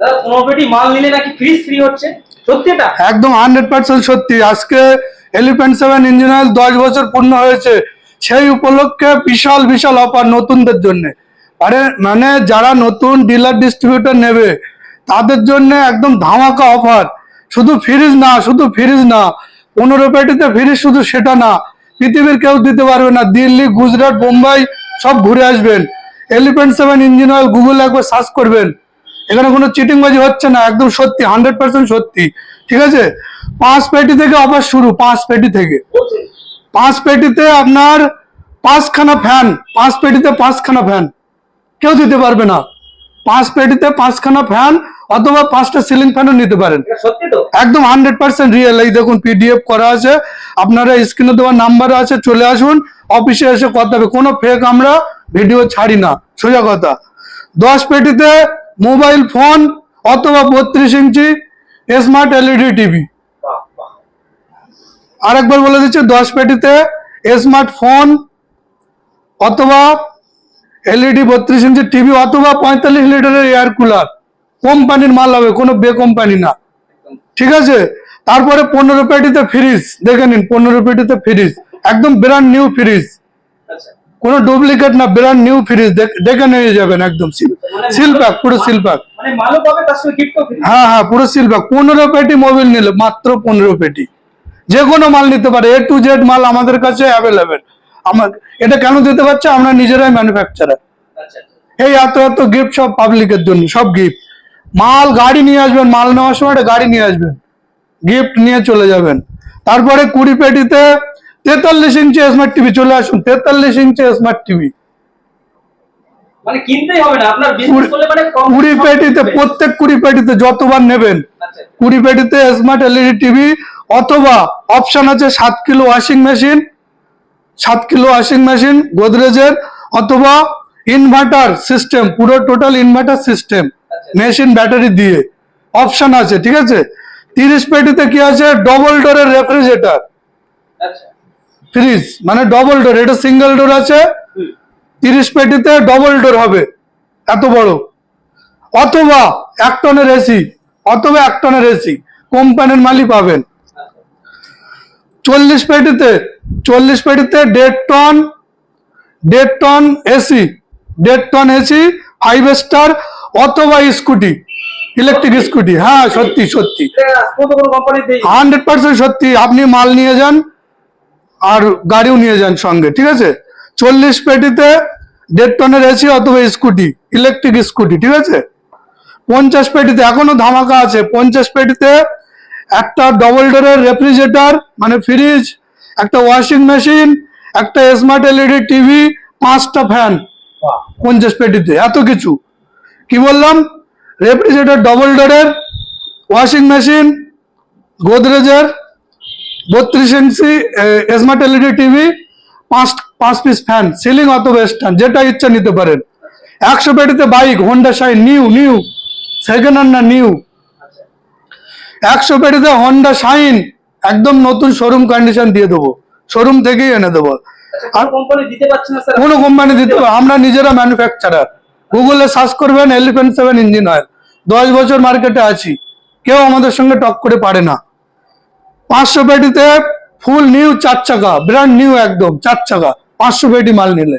দাদা মাল নিলে নাকি ফ্রিজ ফ্রি হচ্ছে? সত্যি এটা? একদম হান্ড্রেড পার্সেন্ট সত্যি। আজকে এলিফ্যান্ট সেভেন ইঞ্জিন অয়েল দশ বছর পূর্ণ হয়েছে। সেই উপলক্ষে বিশাল বিশাল অফার নতুনদের জন্য। আরে মানে যারা নতুন ডিলার ডিস্ট্রিবিউটর নেবে, তাদের জন্য একদম ধামাকা অফার শুধু ফ্রিজ না, শুধু ফ্রিজ না, পনেরো পেটিতে ফ্রিজ শুধু সেটা না। পৃথিবীর কেউ দিতে পারবে না। দিল্লি, গুজরাট বোম্বাই সব ঘুরে আসবেন। Elephant seven engine oil Google একবার সার্চ করবেন। এখানে কোনো চিটিংবাজি হচ্ছে না একদম সত্যি হান্ড্রেড পার্সেন্ট সত্যি ঠিক আছে? পাঁচ পেটি থেকে অফার শুরু পাঁচ পেটি থেকে। পাঁচ পেটিতে আপনার পাঁচখানা ফ্যান পাঁচ পেটিতে পাঁচখানা ফ্যান। কেউ দিতে পারবে না। পাঁচ পেটিতে পাঁচখানা ফ্যান অথবা পাঁচটা সিলিং ফ্যানও নিতে পারেন। একদম হান্ড্রেড পার্সেন্ট রিয়েল এই দেখুন পিডিএফ করা আছে। আপনারা স্ক্রিনে দেওয়ার নাম্বার আছে চলে আসুন অফিসে এসে কথা হবে। কোনো ফেক আমরা ভিডিও ছাড়ি না সোজা কথা। দশ পেটিতে মোবাইল ফোন অথবা বত্রিশ ইঞ্চি স্মার্ট এলইডি টিভি আরেকবার বলে দিচ্ছি, দশ পেটিতে স্মার্ট ফোন অথবা এলইডি বত্রিশ ইঞ্চি টিভি অথবা পঁয়তাল্লিশ লিটারের এয়ার কুলার কোম্পানির মাল হবে, কোনো বে কোম্পানি না। ঠিক আছে? তারপরে পনেরো পেটিতে ফ্রিজ দেখে নিন, পনেরো পেটিতে ফ্রিজ একদম ব্র্যান্ড নিউ ফ্রিজ আচ্ছা। কোনো ডুপ্লিকেট না ব্র্যান্ড নিউ ফ্রিজ দেখে নিয়ে যাবেন একদম সিল প্যাক পুরো সিল প্যাক মানে হ্যাঁ হ্যাঁ পুরো সিল প্যাক পনেরো পেটি মোবাইল নিলে মাত্র পনেরো পেটি। যে কোনো মাল নিতে পারে এ টু জেড মাল আমাদের কাছে অ্যাভেলেবেল আমার এটা কেন দিতে পারছে? আমরা নিজেরাই ম্যানুফ্যাকচারার আচ্ছা এই এত এত গিফট সব পাবলিকের জন্য সব গিফট মাল গাড়ি নিয়ে আসবেন মাল নেওয়ার সময় একটা গাড়ি নিয়ে আসবেন। গিফট নিয়ে চলে যাবেন। তারপরে কুড়ি পেটিতে তেতাল্লিশ ইঞ্চি স্মার্ট টিভি চলে আসুন তেতাল্লিশ ইঞ্চি স্মার্ট টিভি মানে বিজনেস কুড়ি- মানে পেটিতে প্রত্যেক কুড়ি পেটিতে যতবার নেবেন আচ্ছা। কুড়ি পেটিতে স্মার্ট এলইডি টিভি অথবা অপশন আছে সাত কিলো ওয়াশিং মেশিন সাত কিলো ওয়াশিং মেশিন গোদরেজের অথবা ইনভার্টার সিস্টেম পুরো total inverter system. Machine battery দিয়ে। অপশন আছে ঠিক আছে? তিরিশ পেটিতে কি আছে? ডবল ডোরের রেফ্রিজারেটর আচ্ছা। ফ্রিজ মানে ডবল ডোর এটা সিঙ্গেল ডোর আছে। তিরিশ পেটিতে ডবল ডোর হবে। এত বড়। অথবা এক টনের এসি অথবা এক টনের এসি কোম্পানির মালই পাবেন। চল্লিশ পেটিতে চল্লিশ পেটিতে দেড় টন দেড় টন এসি দেড় টন এসি ফাইভ স্টার অথবা স্কুটি ইলেকট্রিক স্কুটি। হ্যাঁ সত্যি সত্যি। হান্ড্রেড পার্সেন্ট সত্যি। আপনি মাল নিয়ে যান আর গাড়িও নিয়ে যান সঙ্গে, ঠিক আছে? চল্লিশ পেটিতে দেড় টনের এসি অথবা স্কুটি ইলেকট্রিক স্কুটি, ঠিক আছে? পঞ্চাশ পেটিতে, এখনও ধামাকা আছে, পঞ্চাশ পেটিতে একটা ডবল ডোরের রেফ্রিজারেটর মানে ফ্রিজ একটা ওয়াশিং মেশিন একটা স্মার্ট এলইডি টিভি পাঁচটা ফ্যান পঞ্চাশ পেটিতে, এত কিছু। কি বললাম? রেফ্রিজারেটর ডবল ডোরের ওয়াশিং মেশিন গোদরেজের বত্রিশ ইঞ্চি স্মার্ট এলইডি টিভি পাঁচ পাঁচ পিস ফ্যান সিলিং অত ওয়েস্টার্ন যেটা ইচ্ছা নিতে পারেন। একশো পেটিতে bike Honda Shine new new second hand না নিউ একশো পেটিতে হোন্ডা শাইন একদম নতুন শোরুম কন্ডিশন দিয়ে দেবো। শোরুম থেকেই এনে দেবো। আচ্ছা কোন কোম্পানি দিতে পারছে কোনো কোম্পানি দিতে আমরা নিজেরা ম্যানুফ্যাকচারার গুগলে সার্চ করবেন এলিফেন্ট সেভেন ইঞ্জিন অয়েল দশ বছর মার্কেটে আছি। কেউ আমাদের সঙ্গে টক করে পারে না। পাঁচশো পেটিতে ফুল নিউ চার চাকা ব্র্যান্ড নিউ একদম চার চাকা, পাঁচশো পেটি মাল নিলে।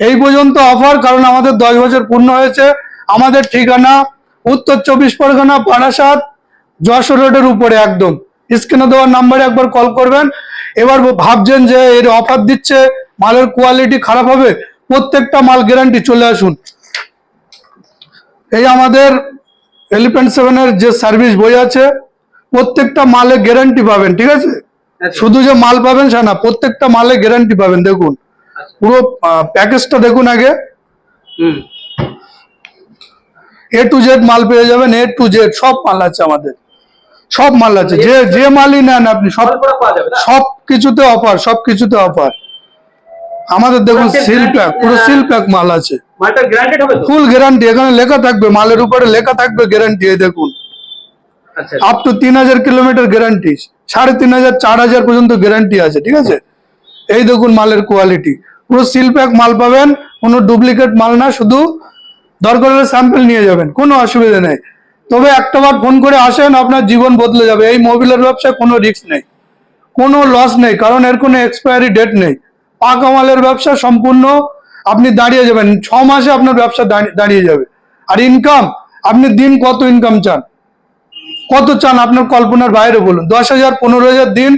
এই পর্যন্ত অফার কারণ আমাদের দশ বছর পূর্ণ হয়েছে। আমাদের ঠিকানা উত্তর চব্বিশ পরগনা বারাসাত যশোর রোডের উপরে একদম। স্ক্রিনে দেওয়ার নাম্বারে একবার কল করবেন। এবার ভাবছেন যে এর অফার দিচ্ছে, মালের কোয়ালিটি খারাপ হবে, প্রত্যেকটা মাল গ্যারান্টি চলে আসুন। এই আমাদের এলিফেন্ট সেভেনের যে সার্ভিস বই আছে প্রত্যেকটা মালে গ্যারান্টি পাবেন ঠিক আছে? আচ্ছা। শুধু যে মাল পাবেন সে না প্রত্যেকটা মালে গ্যারান্টি পাবেন দেখুন। আচ্ছা। পুরো প্যাকেজটা দেখুন আগে। এ টু জেড মাল পেয়ে যাবেন এ টু জেড সব মাল আছে আমাদের। সব মাল আছে যে যে মালই নেন আপনি সব সব কিছুতে অফার সব কিছুতে অফার আমাদের দেখুন সিল প্যাক পুরো সিল প্যাক মাল আছে। ফুল গ্যারান্টি এখানে লেখা থাকবে মালের উপরে লেখা থাকবে গ্যারান্টি দেখুন। আপ টু তিন হাজার কিলোমিটার গ্যারান্টি সাড়ে তিন হাজার, চার হাজার পর্যন্ত গ্যারান্টি আছে, ঠিক আছে? এই দেখুন মালের কোয়ালিটি পুরো সিল প্যাক মাল পাবেন, কোনো ডুপ্লিকেট মাল না, শুধু দরকার হলে স্যাম্পল নিয়ে যাবেন, কোনো অসুবিধা নেই। তবে একটাবার ফোন করে আসেন, আপনার জীবন বদলে যাবে। এই মোবিলের ব্যবসায় কোনো রিস্ক নেই, কোনো লস নেই, কারণ এর কোনো এক্সপায়ারি ডেট নেই। পাকা মালের ব্যবসা সম্পূর্ণ, আপনি দাঁড়িয়ে যাবেন, ছ মাসে আপনার ব্যবসা দাঁড়িয়ে যাবে। আর ইনকাম আপনি দিন কত ইনকাম চান? কত চান আপনার কল্পনার বাইরে বলুন? দশ হাজার পনেরো হাজার দিন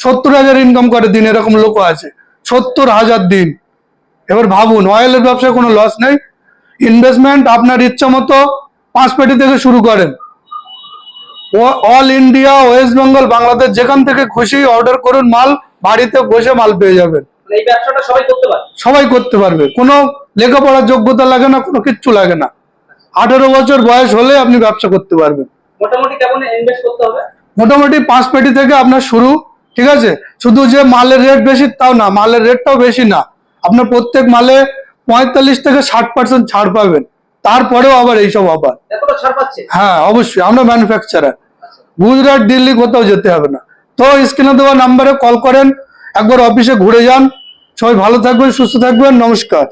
সত্তর হাজার ইনকাম করে দিন এরকম লোক আছে। সত্তর হাজার দিন। এবার ভাবুন অয়েলের ব্যবসায় কোনো লস নেই। ইনভেস্টমেন্ট আপনার ইচ্ছা মতো পাঁচ পেটি থেকে শুরু করেন। All India West Bengal Bangladesh যেখান থেকে খুশি অর্ডার করুন মাল বাড়িতে বসে মাল পেয়ে যাবেন। মানে এই ব্যবসাটা সবাই করতে সবাই করতে পারবে। কোনো লেখাপড়ার যোগ্যতা লাগে না কোনো কিচ্ছু লাগে না। আঠারো বছর বয়স হলে আপনি ব্যবসা করতে পারবেন। মোটামুটি কেমন ইনভেস্ট করতে হবে? মোটামুটি পাঁচ পেটি থেকে আপনার শুরু ঠিক আছে? শুধু যে মালের রেট বেশি তাও না মালের রেটটাও বেশি না। আপনার প্রত্যেক মালে পঁয়তাল্লিশ থেকে ষাট পার্সেন্ট ছাড় পাবেন। তারপরেও আবার এইসব আবার। এতটা ছাড় পাচ্ছে? হ্যাঁ অবশ্যই আমরা ম্যানুফ্যাকচারার গুজরাট দিল্লি কোথাও যেতে হবে না। তো স্ক্রিনে দেওয়া নাম্বারে কল করেন একবার অফিসে ঘুরে যান। সবাই ভালো থাকবেন সুস্থ থাকবেন নমস্কার।